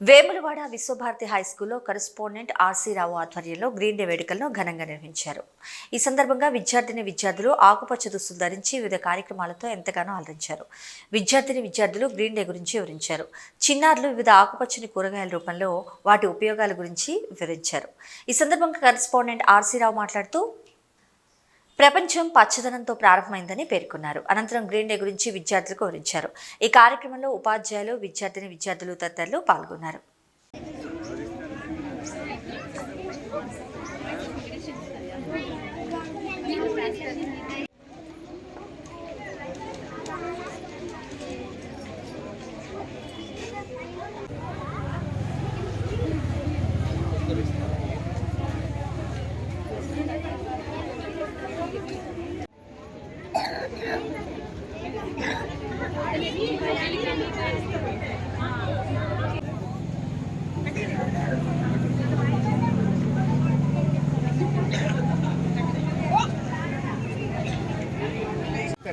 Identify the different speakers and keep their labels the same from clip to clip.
Speaker 1: Vemulawada Vishwabharati high స్కూల్లో correspondent RC Rao ఆధ్వర్యంలో green day వేడుకలను ఘనంగా నిర్వహించారు. ఈ సందర్భంగా విద్యార్థిని విద్యార్థులు ఆకుపచ్చ దుస్తులు ధరించి వివిధ కార్యక్రమాలతో ఎంతగానో ఆదరించారు విద్యార్థిని విద్యార్థులు గ్రీన్ డే గురించి వివరించారు. చిన్నారులు వివిధ ఆకుపచ్చని కూరగాయల రూపంలో వాటి ఉపయోగాల గురించి వివరించారు. ఈ సందర్భంగా కరస్పాండెంట్ ఆర్సీ రావు మాట్లాడుతూ ప్రపంచం పచ్చదనంతో ప్రారంభమైందని పేర్కొన్నారు. అనంతరం గ్రీన్ డే గురించి విద్యార్థులకు వివరించారు. ఈ కార్యక్రమంలో ఉపాధ్యాయులు విద్యార్థిని విద్యార్థులు తదితరులు పాల్గొన్నారు.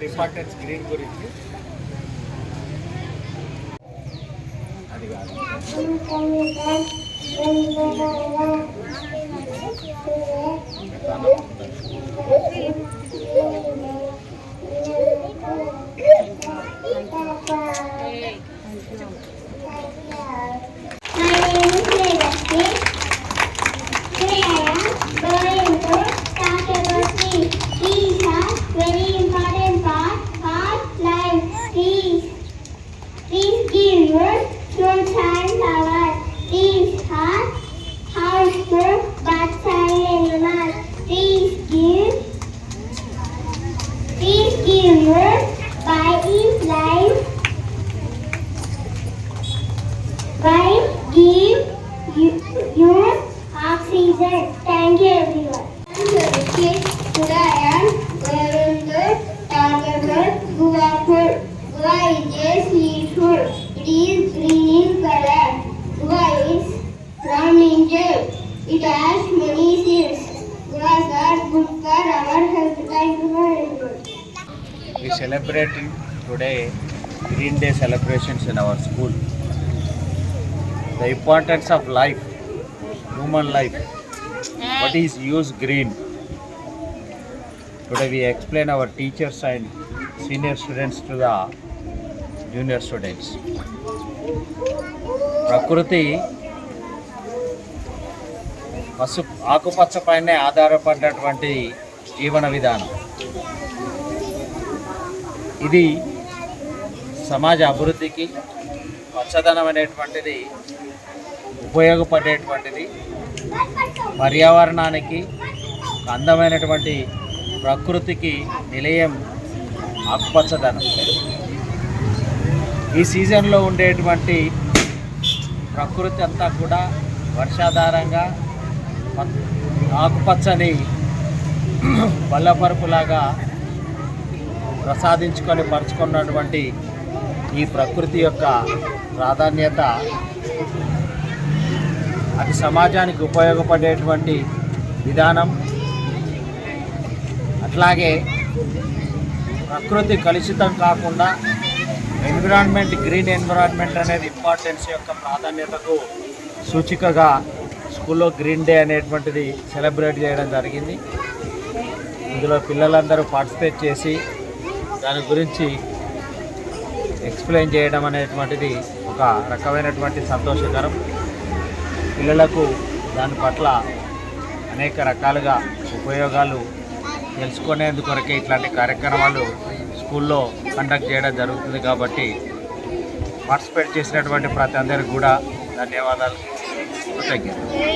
Speaker 2: ఇంపార్టెన్స్ గ్రీన్ గురించి. అది కాదు.
Speaker 3: My you body life. Why give you, oxygen? Thank you everyone. Today I am about guava fruit. Guava is a sweet fruit. It is green color. Guava is round in shape. It has many seeds. Guavas are good for our health. Thank you very much.
Speaker 2: We celebrating today green day celebrations in our school the importance of life human life what is use green today we explain our teachers and senior students to the junior students ప్రకృతి పసు ఆకుపచ్చ పైనే ఆధారపడినటువంటి జీవన విధానం ఇది సమాజ అభివృద్ధికి పచ్చదనం అనేటువంటిది ఉపయోగపడేటువంటిది పర్యావరణానికి అందమైనటువంటి ప్రకృతికి నిలయం ఆకుపచ్చదనం. ఈ సీజన్లో ఉండేటువంటి ప్రకృతి అంతా కూడా వర్షాధారంగా ఆకుపచ్చని బల్లపరుపులాగా ప్రసాదించుకొని పరుచుకున్నటువంటి ఈ ప్రకృతి యొక్క ప్రాధాన్యత అది సమాజానికి ఉపయోగపడేటువంటి విధానం. అట్లాగే ప్రకృతి కలుషితం కాకుండా ఎన్విరాన్మెంట్ గ్రీన్ ఎన్విరాన్మెంట్ అనేది ఇంపార్టెన్స్ యొక్క ప్రాధాన్యతకు సూచికగా స్కూల్లో గ్రీన్ డే అనేటువంటిది సెలబ్రేట్ చేయడం జరిగింది. ఇందులో పిల్లలందరూ పార్టిసిపేట్ చేసి దాని గురించి ఎక్స్ప్లెయిన్ చేయడం అనేటువంటిది ఒక రకమైనటువంటి సంతోషకరం. పిల్లలకు దాని పట్ల అనేక రకాలుగా ఉపయోగాలు తెలుసుకునేందుకొరకే ఇట్లాంటి కార్యక్రమాలు స్కూల్లో కండక్ట్ చేయడం జరుగుతుంది కాబట్టి పార్టిసిపేట్ చేసినటువంటి ప్రతి అందరికి కూడా ధన్యవాదాలు. కృతజ్ఞతలు.